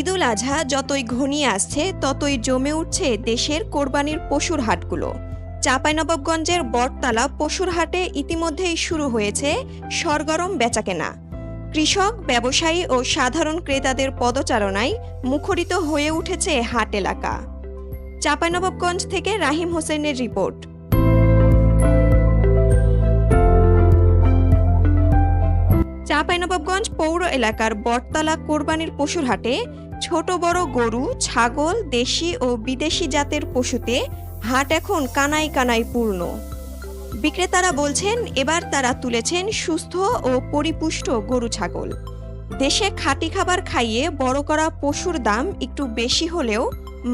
ঈদুল আজহা যতই ঘনিয়ে আসছে, ততই জমে উঠছে দেশের কোরবানির পশুর হাটগুলো। চাঁপাইনবাবগঞ্জের বটতলা পশুর হাটে ইতিমধ্যেই শুরু হয়েছে সরগরম বেচাকেনা। কৃষক, ব্যবসায়ী ও সাধারণ ক্রেতাদের পদচারণায় মুখরিত হয়ে উঠেছে হাট এলাকা। চাঁপাইনবাবগঞ্জ থেকে রাহিম হোসেনের রিপোর্ট। চাঁপাইনবাবগঞ্জ পৌর এলাকার বটতলা কোরবানির পশুর হাটে ছোট বড় গরু, ছাগল, দেশি ও বিদেশি জাতের পশুতে হাট এখন কানাই কানাই পূর্ণ। বিক্রেতারা বলছেন, এবার তারা তুলেছেন সুস্থ ও পরিপুষ্ট গরু ছাগল। দেশে খাঁটি খাবার খাইয়ে বড় করা পশুর দাম একটু বেশি হলেও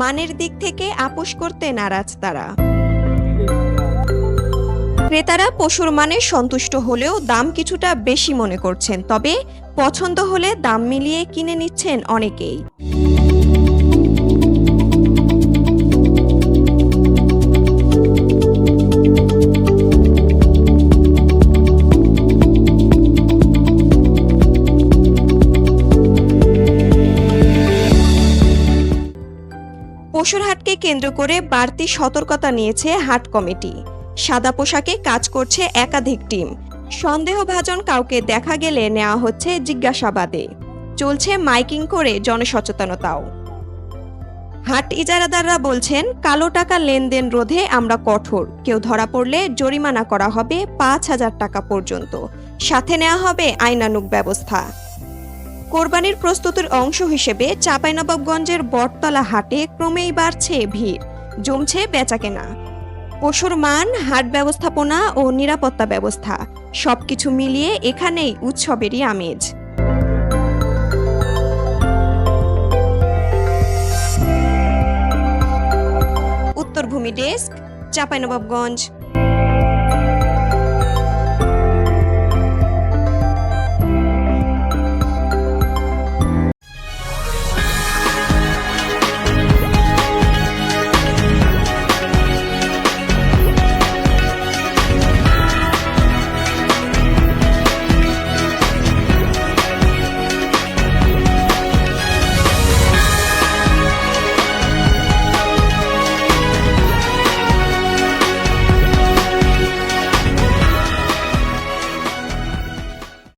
মানের দিক থেকে আপোষ করতে নারাজ তারা। ক্রেতারা পশুর মানে সন্তুষ্ট হলেও দাম কিছুটা বেশি মনে করছেন, তবে পছন্দ হলে দাম মিলিয়ে কিনে নিচ্ছেন অনেকেই। পশুর হাটকে কেন্দ্র করে বাড়তি সতর্কতা নিয়েছে হাট কমিটি। সাদা পোশাকে কাজ করছে একাধিক টিম। সন্দেহভাজন কাউকে দেখা গেলে নেওয়া হচ্ছে জিজ্ঞাসাবাদে। চলছে মাইকিং করে জনসচেতনতাও। হাট ইজারাদাররা বলছেন, কালো টাকা লেনদেন রোধে আমরা কঠোর। কেউ ধরা পড়লে জরিমানা করা হবে পাঁচ হাজার টাকা পর্যন্ত। সাথে নেওয়া হবে আইনানুগ ব্যবস্থা। কোরবানির প্রস্তুতির অংশ হিসেবে চাঁপাইনবাবগঞ্জের বটতলা হাটে ক্রমেই বাড়ছে ভিড়। জমছে বেচাকেনা। পশুর মান, হাট ব্যবস্থাপনা ও নিরাপত্তা ব্যবস্থা, সবকিছু মিলিয়ে এখানেই উৎসবেরই আমেজ। উত্তরভূমি ডেস্ক, চাঁপাইনবাবগঞ্জ।